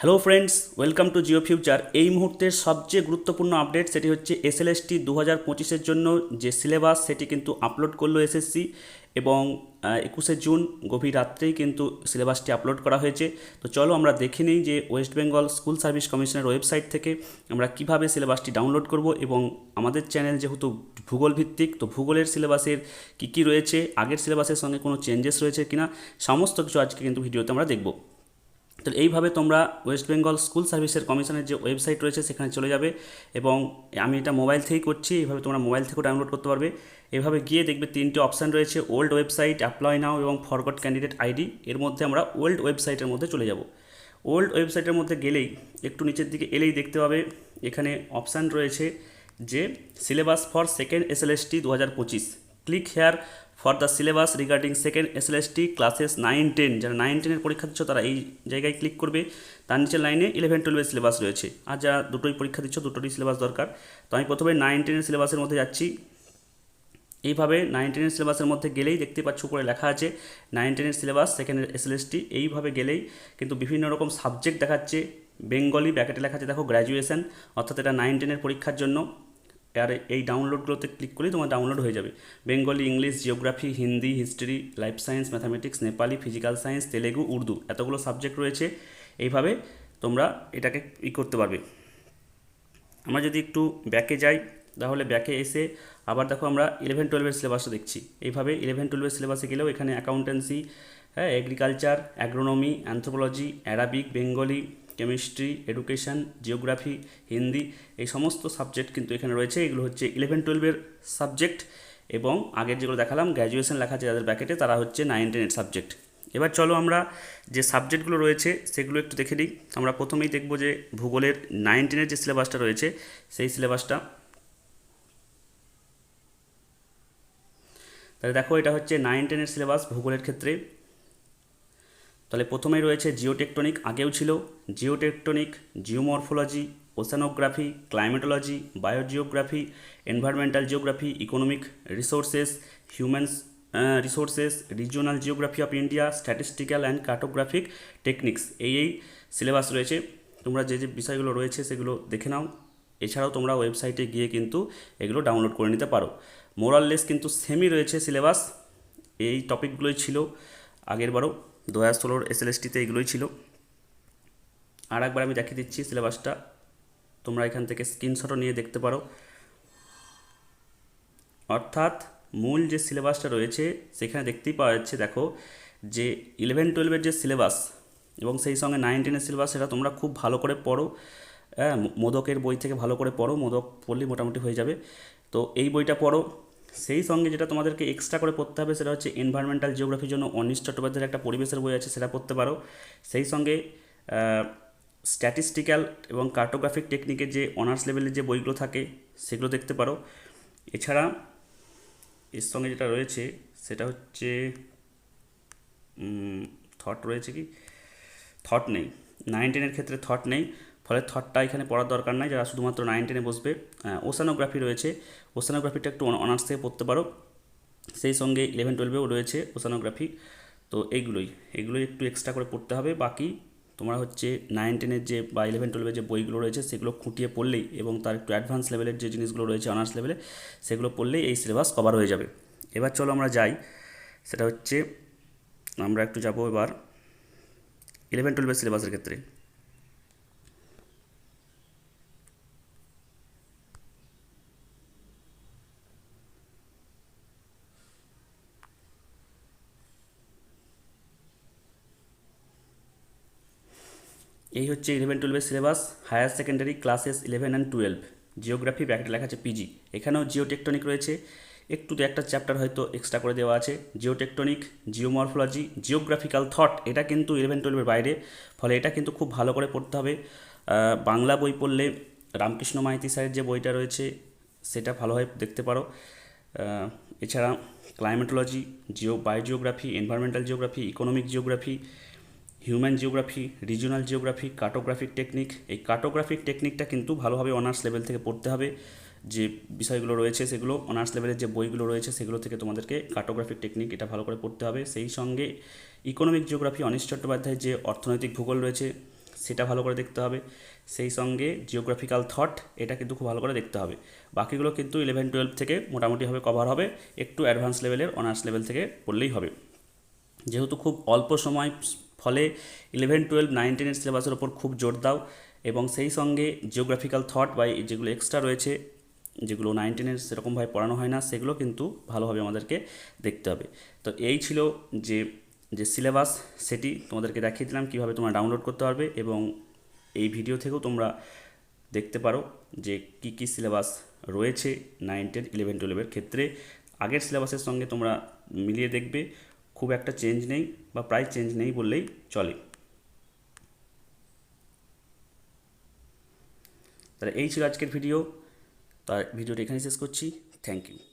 Hello friends welcome to Jio future এই মুহূর্তের সবচেয়ে গুরুত্বপূর্ণ আপডেট সেটি হচ্ছে এসএলএসটি দু হাজার পঁচিশের জন্য যে সিলেবাস সেটি কিন্তু আপলোড করল এসএসসি এবং একুশে জুন গভীর রাত্রেই কিন্তু সিলেবাসটি আপলোড করা হয়েছে। তো চলো আমরা দেখে নিই যে ওয়েস্ট বেঙ্গল স্কুল সার্ভিস কমিশনের ওয়েবসাইট থেকে আমরা কীভাবে সিলেবাসটি ডাউনলোড করব এবং আমাদের চ্যানেল যেহেতু ভূগোল ভিত্তিক, তো ভূগোলের সিলেবাসের কী কী রয়েছে, আগের সিলেবাসের সঙ্গে কোনো চেঞ্জেস রয়েছে কিনা, সমস্ত কিছু আজকে কিন্তু ভিডিওতে আমরা দেখব। তো এইভাবে তোমরা ওয়েস্ট বেঙ্গল স্কুল সার্ভিসের কমিশনের যে ওয়েবসাইট রয়েছে সেখানে চলে যাবে এবং আমি এটা মোবাইল থেকেই করছি, এইভাবে তোমরা মোবাইল থেকেও ডাউনলোড করতে পারবে। এভাবে গিয়ে দেখবে তিনটে অপশান রয়েছে ওল্ড ওয়েবসাইট অ্যাপ্লাই নাও এবং ফরগট ক্যান্ডিডেট আইডি এর মধ্যে আমরা ওল্ড ওয়েবসাইটের মধ্যে চলে যাব। ওল্ড ওয়েবসাইটের মধ্যে গেলেই একটু নিচের দিকে এলেই দেখতে পাবে, এখানে অপশান রয়েছে যে syllabus for second S L S T দু হাজার পঁচিশ। Click here for the syllabus regarding second S L S T classes nine ten যারা নাইন টেনের পরীক্ষা দিচ্ছ, তারা এই জায়গায় ক্লিক করবে। তার নিচের লাইনে ইলেভেন টুয়েলভের সিলেবাস রয়েছে। আর যারা দুটোই পরীক্ষা দিচ্ছ, দুটোরই সিলেবাস দরকার। তো আমি প্রথমে নাইন টেনের সিলেবাসের মধ্যে যাচ্ছি। এইভাবে নাইন টেনের সিলেবাসের মধ্যে গেলেই দেখতে পাচ্ছ, উপরে লেখা আছে নাইন টেনের syllabus second S L S T এইভাবে গেলেই কিন্তু বিভিন্ন রকম সাবজেক্ট দেখাচ্ছে। বেঙ্গলি ব্যাকেটে লেখা আছে, দেখো গ্র্যাজুয়েশন অর্থাৎ এটা নাইন টেনের পরীক্ষার জন্য। আর এই ডাউনলোডগুলোতে ক্লিক করলেই তোমার ডাউনলোড হয়ে যাবে। Bengali English geography Hindi history life science mathematics Nepali physical science Telugu Urdu এতগুলো সাবজেক্ট রয়েছে। এইভাবে তোমরা এটাকে ই করতে পারবে। আমরা যদি একটু ব্যাকে যাই, তাহলে ব্যাকে এসে আবার দেখো আমরা ইলেভেন টুয়েলভের সিলেবাসটা দেখছি। এইভাবে ইলেভেন টুয়েলভের সিলেবাসে গেলেও এখানে অ্যাকাউন্টেন্সি হ্যাঁ agriculture agronomy anthropology Arabic Bengali chemistry, education, geography, Hindi এই সমস্ত সাবজেক্ট কিন্তু এখানে রয়েছে। এগুলো হচ্ছে ইলেভেন টুয়েলভের সাবজেক্ট এবং আগের যেগুলো দেখালাম গ্র্যাজুয়েশন লেখা আছে যাদের ব্যাকেটে তারা হচ্ছে নাইন টেনের সাবজেক্ট এবার চলো আমরা যে সাবজেক্টগুলো রয়েছে, সেগুলো একটু দেখে নিই। আমরা প্রথমেই দেখব যে ভূগোলের নাইন টেনের যে সিলেবাসটা রয়েছে, সেই সিলেবাসটা তাহলে দেখো এটা হচ্ছে নাইন টেনের সিলেবাস ভূগোলের ক্ষেত্রে। তাহলে প্রথমেই রয়েছে জিওটেকটনিক, আগেও ছিল geotectonic, geomorphology oceanography climatology, biogeography, environmental geography, economic resources, humans resources, regional geography of India, statistical and cartographic techniques, এই এই সিলেবাস রয়েছে। তোমরা যে যে বিষয়গুলো রয়েছে সেগুলো দেখে নাও। এছাড়াও তোমরা ওয়েবসাইটে গিয়ে কিন্তু এগুলো ডাউনলোড করে নিতে পারো। মোরাললেস কিন্তু সেমই রয়েছে সিলেবাস। এই টপিকগুলোই ছিল। আগের বারও দু হাজার ষোলোর এস এল এসটিতে এগুলোই ছিল। আর একবার আমি দেখিয়ে দিচ্ছি সিলেবাসটা। তোমরা এখান থেকে স্ক্রিনশটও নিয়ে দেখতে পারো। অর্থাৎ মূল যে সিলেবাসটা রয়েছে, সেখানে দেখতেই পাওয়া যাচ্ছে, দেখো, যে ইলেভেন টুয়েলভের যে সিলেবাস এবং সেই সঙ্গে নাইন টেনের সিলেবাস, সেটা তোমরা খুব ভালো করে পড়ো। হ্যাঁ মোদকের বই থেকে ভালো করে পড়ো। মোদক পড়লেই মোটামুটি হয়ে যাবে। তো এই বইটা পড়ো। সেই সঙ্গে যেটা তোমাদেরকে এক্সট্রা করে পড়তে হবে সেটা হচ্ছে এনভায়রনমেন্টাল জিওগ্রাফির জন্য অনিশ চট্টোপাধ্যায়ের একটা পরিবেশের বই আছে, সেটা পড়তে পারো। সেই সঙ্গে স্ট্যাটিস্টিক্যাল এবং কার্টোগ্রাফিক টেকনিকের যে অনার্স লেভেলের যে বইগুলো থাকে, সেগুলো দেখতে পারো। এছাড়া, এর সঙ্গে যেটা রয়েছে, সেটা হচ্ছে থট রয়েছে কি? থট নেই। নাইন টেনের ক্ষেত্রে থট নেই। ফলে থটটা এখানে পড়ার দরকার নাই, যারা শুধুমাত্র নাইন টেনে বসবে ওসানোগ্রাফি রয়েছে। ওসানোগ্রাফিটা একটু অনার্স থেকে পড়তে পারো। সেই সঙ্গে ইলেভেন টুয়েলভেও রয়েছে ওসানোগ্রাফি তো এইগুলোই এগুলোই একটু এক্সট্রা করে পড়তে হবে। বাকি তোমরা হচ্ছে নাইন টেনের যে বা ইলেভেন টুয়েলভের যে বইগুলো রয়েছে, সেগুলো খুঁটিয়ে পড়লেই এবং তার একটু অ্যাডভান্স লেভেলের যে জিনিসগুলো রয়েছে অনার্স লেভেলে সেগুলো পড়লেই এই সিলেবাস কভার হয়ে যাবে। এবার চলো আমরা যাই। সেটা হচ্ছে, আমরা একটু যাব এবার ইলেভেন টুয়েলভের সিলেবাসের ক্ষেত্রে। এই হচ্ছে ইলেভেন টুয়েলভের syllabus higher secondary classes eleven and twelve geography ব্যাকেটে লেখা আছে পিজি এখানেও জিওটেকটনিক রয়েছে। একটু দু একটা চ্যাপ্টার হয়তো এক্সট্রা করে দেওয়া আছে। জিওটেকটনিক জিওমরফোলজি জিওগ্রাফিক্যাল থট এটা কিন্তু ইলেভেন টুয়েলভের বাইরে। ফলে এটা কিন্তু খুব ভালো করে পড়তে হবে। বাংলা বই পড়লে রামকৃষ্ণ মাইতি স্যারের যে বইটা রয়েছে, সেটা ভালোভাবে দেখতে পারো। এছাড়া climatology geo biogeography environmental geography economic geography human geography regional geography cartographic technique এই কার্টোগ্রাফিক টেকনিকটা কিন্তু ভালোভাবে অনার্স লেভেল থেকে পড়তে হবে। যে বিষয়গুলো রয়েছে সেগুলো অনার্স লেভেলের যে বইগুলো রয়েছে সেগুলো থেকে তোমাদেরকে কার্টোগ্রাফিক টেকনিক এটা ভালো করে পড়তে হবে। সেই সঙ্গে ইকোনমিক জিওগ্রাফি অনিশ চট্টোপাধ্যায়ের যে অর্থনৈতিক ভূগোল রয়েছে সেটা ভালো করে দেখতে হবে। সেই সঙ্গে জিওগ্রাফিক্যাল থট এটা কিন্তু খুব ভালো করে দেখতে হবে। বাকিগুলো কিন্তু ইলেভেন টুয়েলভ থেকে মোটামুটিভাবে কভার হবে। একটু অ্যাডভান্স লেভেলের অনার্স লেভেল থেকে পড়লেই হবে। যেহেতু খুব অল্প সময় ফলে ইলেভেন টুয়েলভ নাইন টেনের সিলেবাসের ওপর খুব জোর দাও এবং সেই সঙ্গে জিওগ্রাফিক্যাল থট বা যেগুলো এক্সট্রা রয়েছে, যেগুলো নাইন টেনের সেরকমভাবে পড়ানো হয় না, সেগুলো কিন্তু ভালোভাবে আমাদেরকে দেখতে হবে। তো এই ছিল যে যে সিলেবাস সেটি তোমাদেরকে দেখিয়ে দিলাম কীভাবে তোমরা ডাউনলোড করতে পারবে এবং এই ভিডিও থেকেও তোমরা দেখতে পারো যে কি কি সিলেবাস রয়েছে নাইন টেন ইলেভেন টুয়েলভের ক্ষেত্রে। আগের সিলেবাসের সঙ্গে তোমরা মিলিয়ে দেখবে। খুব একটা চেঞ্জ নেই বা প্রায় চেঞ্জ নেই বললেই চলে। তাহলে এই ছিল আজকের ভিডিও তার ভিডিওটা এখানেই শেষ করছি। Thank you